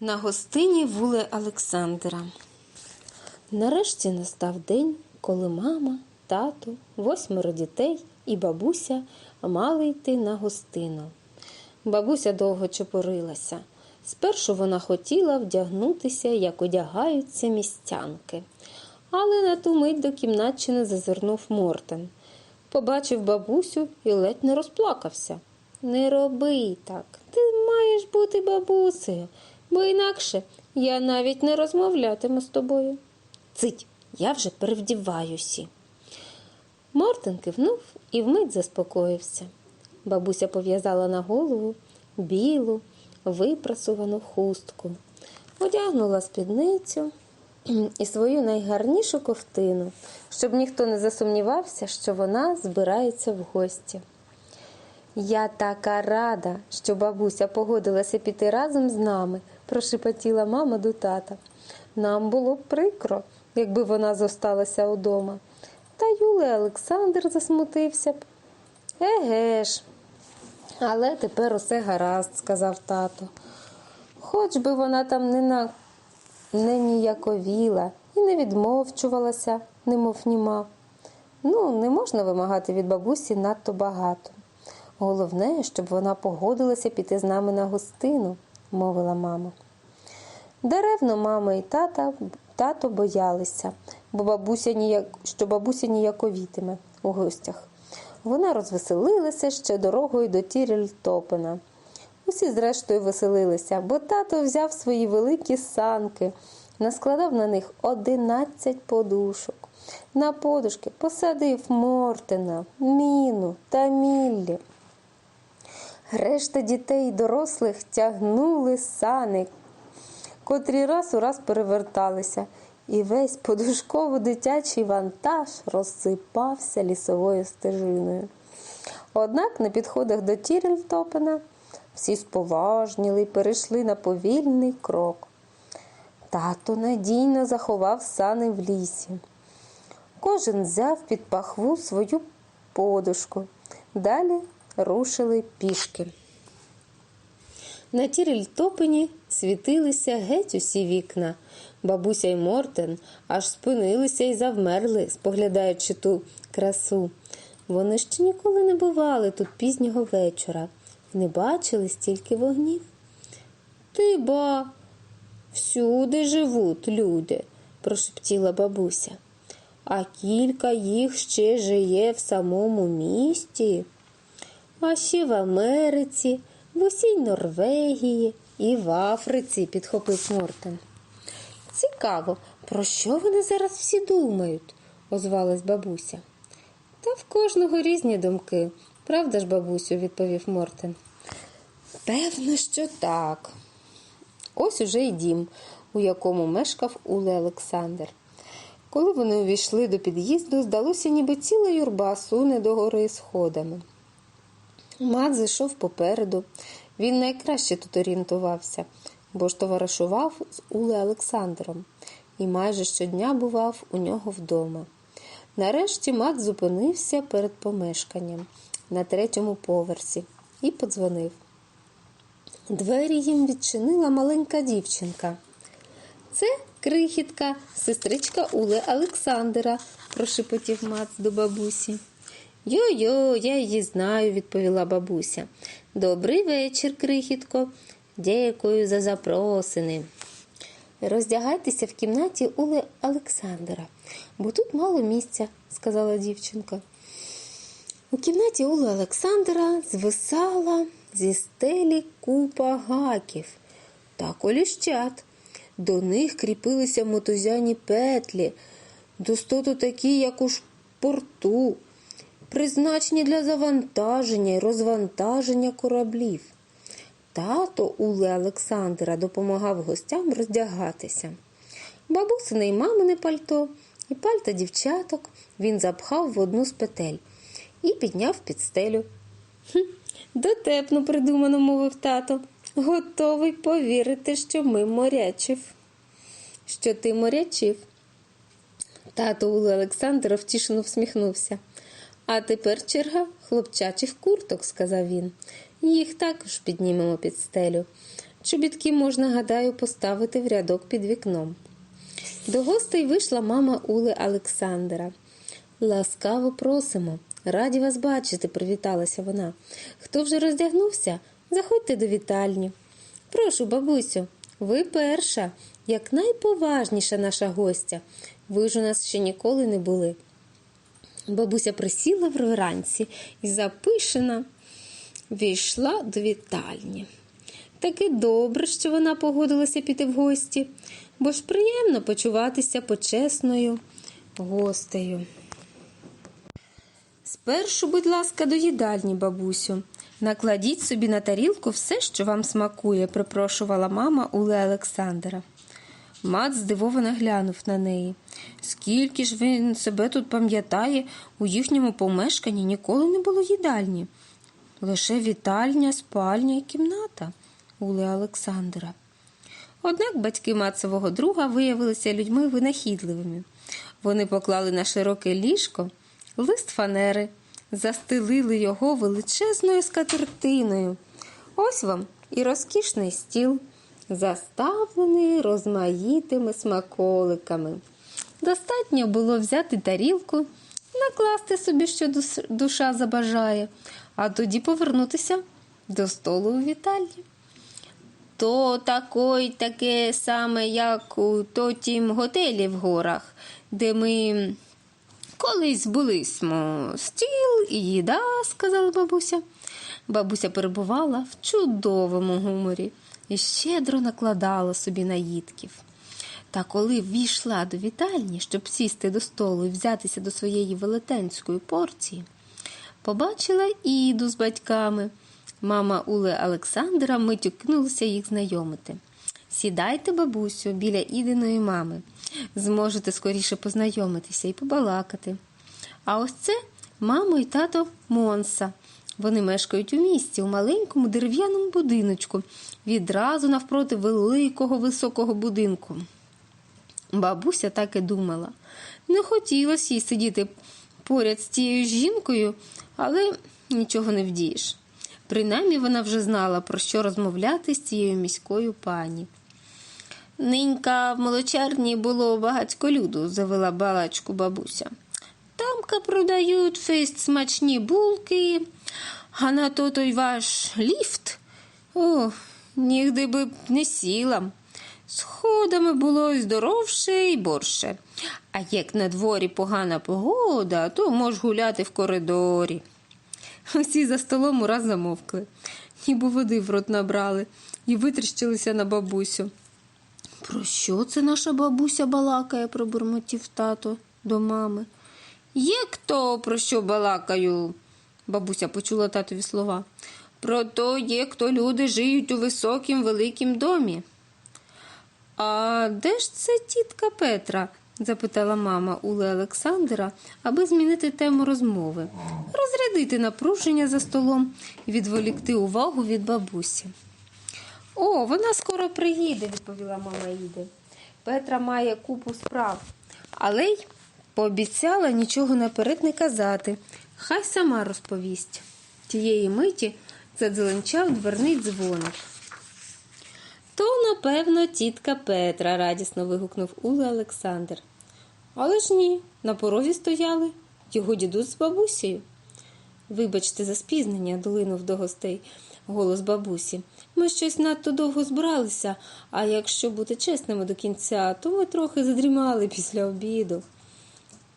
На гостині вули Олександра. Нарешті настав день, коли мама, тато, восьмеро дітей і бабуся мали йти на гостину. Бабуся довго чепурилася. Спершу вона хотіла вдягнутися, як одягаються містянки. Але на ту мить до кімнатчини зазирнув Мортен. Побачив бабусю і ледь не розплакався. Не роби так. Ти маєш бути бабусею, бо інакше я навіть не розмовлятиму з тобою. Цить, я вже перевдіваюся. Мортен кивнув і вмить заспокоївся. Бабуся пов'язала на голову білу, випрасувану хустку, одягнула спідницю і свою найгарнішу ковтину, щоб ніхто не засумнівався, що вона збирається в гості. Я така рада, що бабуся погодилася піти разом з нами, прошепотіла мама до тата. Нам було б прикро, якби вона зосталася удома. Та Юлий Олександр засмутився б. Еге ж. Але тепер усе гаразд, сказав тато. Хоч би вона там не, на... не ніяковіла і не відмовчувалася, немов німа. Ну, не можна вимагати від бабусі надто багато. Головне, щоб вона погодилася піти з нами на гостину, мовила мама. Деревно мама і тата, тато боялися, бо бабуся ніяк, що бабуся ніяковітиме у гостях. Вона розвеселилася ще дорогою до Тірільтопена. Усі, зрештою, веселилися, бо тато взяв свої великі санки, наскладав на них одинадцять подушок. На подушки посадив Мортена, Міну та Міллі. Решта дітей і дорослих тягнули сани, котрі раз у раз переверталися, і весь подушково-дитячий вантаж розсипався лісовою стежиною. Однак на підходах до Тірельтопена всі споважніли й перейшли на повільний крок. Тато надійно заховав сани в лісі. Кожен взяв під пахву свою подушку. Далі рушили пішки. На Тірільтопені світилися геть усі вікна. Бабуся й Мортен аж спинилися і завмерли, споглядаючи ту красу. Вони ще ніколи не бували тут пізнього вечора не бачили стільки вогнів. Ти ба, всюди живуть люди, прошептіла бабуся. А кілька їх ще жиє в самому місті, а ще в Америці, в усій Норвегії і в Африці, підхопив Мортен. Цікаво, про що вони зараз всі думають? озвалась бабуся. Та в кожного різні думки, правда ж, бабусю, відповів Мортен. Певно, що так. Ось уже й дім, у якому мешкав Уле Олександр. Коли вони увійшли до під'їзду, здалося, ніби ціла юрба суне до гори сходами. Мат зайшов попереду. Він найкраще тут орієнтувався, бо ж товаришував з Уле Олександром і майже щодня бував у нього вдома. Нарешті мат зупинився перед помешканням на третьому поверсі і подзвонив. Двері їм відчинила маленька дівчинка. Це крихітка, сестричка Уле Олександра, прошепотів Мац до бабусі. Йо-йо, я її знаю, відповіла бабуся. Добрий вечір, крихітко. Дякую за запросини. Роздягайтеся в кімнаті Уле Олександра, бо тут мало місця, сказала дівчинка. У кімнаті Ули Олександра звисала зі стелі купа гаків та коліщат. До них кріпилися мотузяні петлі, достоту такі, як у шпорту, призначені для завантаження і розвантаження кораблів. Тато Уле Олександра допомагав гостям роздягатися. Бабусине й мамине пальто і пальта дівчаток він запхав в одну з петель і підняв під стелю. «Хм, Дотепно придумано, мовив тато. Готовий повірити, що ми морячів. Що ти морячів? Тато Уле Олександр втішено всміхнувся. А тепер черга хлопчачих курток, сказав він. Їх також піднімемо під стелю. Чобітки можна, гадаю, поставити в рядок під вікном. До гостей вийшла мама Ули Олександра. Ласкаво просимо. Раді вас бачити, привіталася вона. Хто вже роздягнувся? Заходьте до вітальні. Прошу, бабусю, ви перша, як найповажніша наша гостя. Ви ж у нас ще ніколи не були. Бабуся присіла вранці і запишена війшла до вітальні. Таки добре, що вона погодилася піти в гості, бо ж приємно почуватися почесною гостею. Спершу, будь ласка, до їдальні, бабусю. Накладіть собі на тарілку все, що вам смакує, припрошувала мама Ули Олександра. Мат здивовано глянув на неї. Скільки ж він себе тут пам'ятає, у їхньому помешканні ніколи не було їдальні. Лише вітальня, спальня і кімната Ули Олександра. Однак батьки мацевого друга виявилися людьми винахідливими. Вони поклали на широке ліжко лист фанери, застелили його величезною скатертиною. Ось вам і розкішний стіл, заставлений розмаїтими смаколиками. Достатньо було взяти тарілку, накласти собі, що душа забажає, а тоді повернутися до столу у вітальні. То такой таке саме, як у тотім готелі в горах, де ми колись були смо стіл і їда, сказала бабуся. Бабуся перебувала в чудовому гуморі і щедро накладала собі наїдків. Та коли ввійшла до вітальні, щоб сісти до столу і взятися до своєї велетенської порції, побачила Іду з батьками. Мама Ули Олександра миттю кинулася їх знайомити. Сідайте, бабусю, біля Ідиної мами. Зможете скоріше познайомитися і побалакати. А ось це мама і тато Монса. Вони мешкають у місті, у маленькому дерев'яному будиночку, відразу навпроти великого високого будинку. Бабуся так і думала. Не хотілося їй сидіти поряд з тією жінкою, але нічого не вдієш. Принаймні вона вже знала, про що розмовляти з цією міською пані. Нинька в молочарні було багатько люду, завела балачку бабуся. Тамка продають фест смачні булки, а на то той ваш ліфт. О, нігде би б не сіла. Сходами було й здоровше і борше. А як на дворі погана погода, то мож гуляти в коридорі. Усі за столом ураз замовкли, ніби води в рот набрали і витріщилися на бабусю. Про що це наша бабуся балакає, пробурмотів тато до мами. Є хто про що балакаю? Бабуся почула татові слова. Про то є, хто люди жиють у високім великім домі. А де ж це тітка Петра? запитала мама Ули Олександра, аби змінити тему розмови, розрядити напруження за столом і відволікти увагу від бабусі. О, вона скоро приїде, відповіла мама Іди. Петра має купу справ, але й пообіцяла нічого наперед не казати. Хай сама розповість. Тієї миті задзеленчав дверний дзвоник. То, напевно, тітка Петра, радісно вигукнув Ули Олександр. Але ж ні, на порозі стояли його дідусь з бабусею. Вибачте, за спізнення, долинув до гостей голос бабусі. Ми щось надто довго збиралися, а якщо бути чесними до кінця, то ми трохи задрімали після обіду.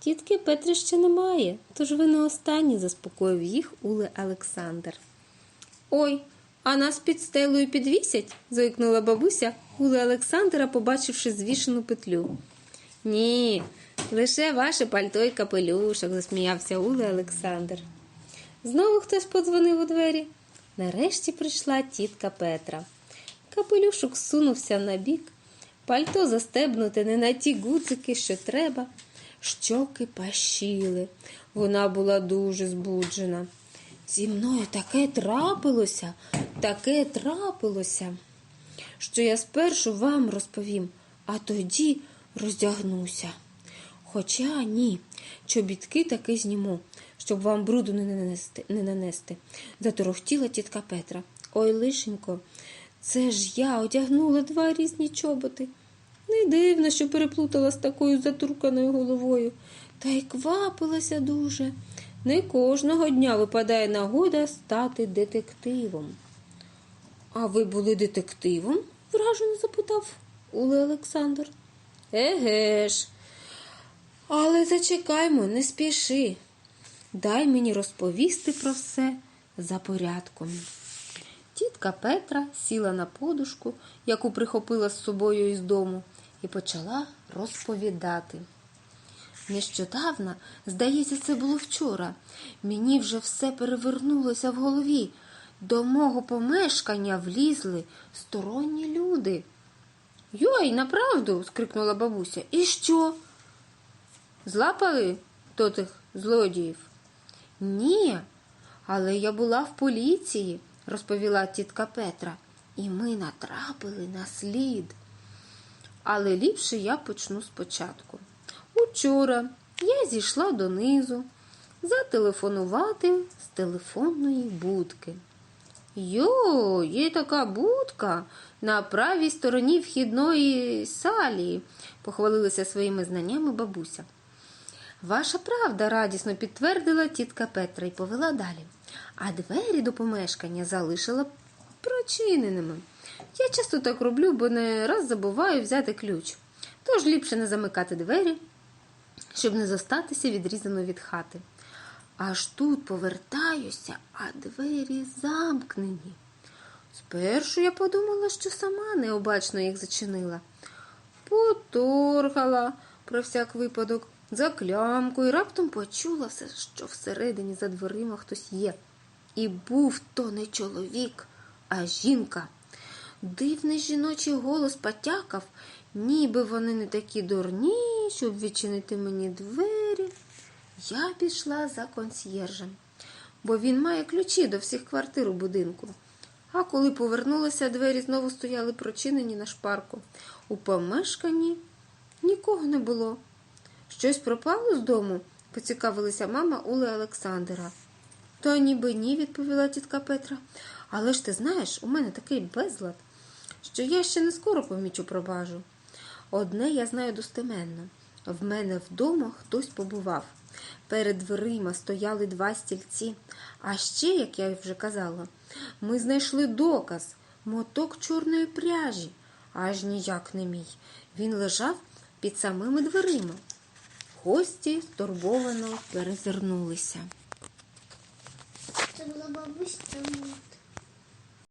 Тітки Петри ще немає, тож ви не останні, заспокоїв їх Уле Олександр. Ой, а нас під стелею підвісять? зойкнула бабуся Уле Олександра, побачивши звішену петлю. Ні, лише ваше пальто й капелюшок, засміявся Уле Олександр. Знову хтось подзвонив у двері. Нарешті прийшла тітка Петра. Капелюшок сунувся на бік, пальто застебнуте не на ті гудзики, що треба. Щоки пащили. Вона була дуже збуджена. Зі мною таке трапилося, таке трапилося, що я спершу вам розповім, а тоді роздягнуся. Хоча ні, чобітки таки зніму, щоб вам бруду не нанести. Не нанести. Заторохтіла тітка Петра. Ой, лишенько, Це ж я одягнула два різні чоботи. Не дивно, що переплутала з такою затурканою головою, та й квапилася дуже. Не кожного дня випадає нагода стати детективом. А ви були детективом? вражено запитав Уле Олександр. Еге ж. Але зачекаймо, не спіши. Дай мені розповісти про все за порядком. Тітка Петра сіла на подушку, яку прихопила з собою із дому, і почала розповідати. Нещодавно, здається, це було вчора. Мені вже все перевернулося в голові. До мого помешкання влізли сторонні люди. Йой, направду. скрикнула бабуся. І що? Злапали тих злодіїв? Ні, але я була в поліції, розповіла тітка Петра, і ми натрапили на слід. Але ліпше я почну спочатку. Учора я зійшла донизу зателефонувати з телефонної будки. Йо, є така будка на правій стороні вхідної салі, похвалилася своїми знаннями бабуся. Ваша правда, радісно підтвердила тітка Петра і повела далі. А двері до помешкання залишила прочиненими. Я часто так роблю, бо не раз забуваю взяти ключ. Тож ліпше не замикати двері, щоб не зостатися відрізано від хати. Аж тут повертаюся, а двері замкнені. Спершу я подумала, що сама необачно їх зачинила. Поторгала про всяк випадок за клямку і раптом почула все, що всередині за дверима хтось є. І був то не чоловік, а жінка. Дивний жіночий голос потякав, ніби вони не такі дурні, щоб відчинити мені двері. Я пішла за консьєржем, бо він має ключі до всіх квартир у будинку. А коли повернулася, двері знову стояли прочинені на шпарку. У помешканні нікого не було. Щось пропало з дому? поцікавилася мама Ули Олександра. Та ніби ні, відповіла тітка Петра. Але ж ти знаєш, у мене такий безлад, що я ще не скоро помічу пропажу. Одне я знаю достеменно. В мене вдома хтось побував. Перед дверима стояли два стільці. А ще, як я вже казала, ми знайшли доказ моток чорної пряжі, аж ніяк не мій. Він лежав під самими дверима. Гості стурбовано перезирнулися. Це була бабуся,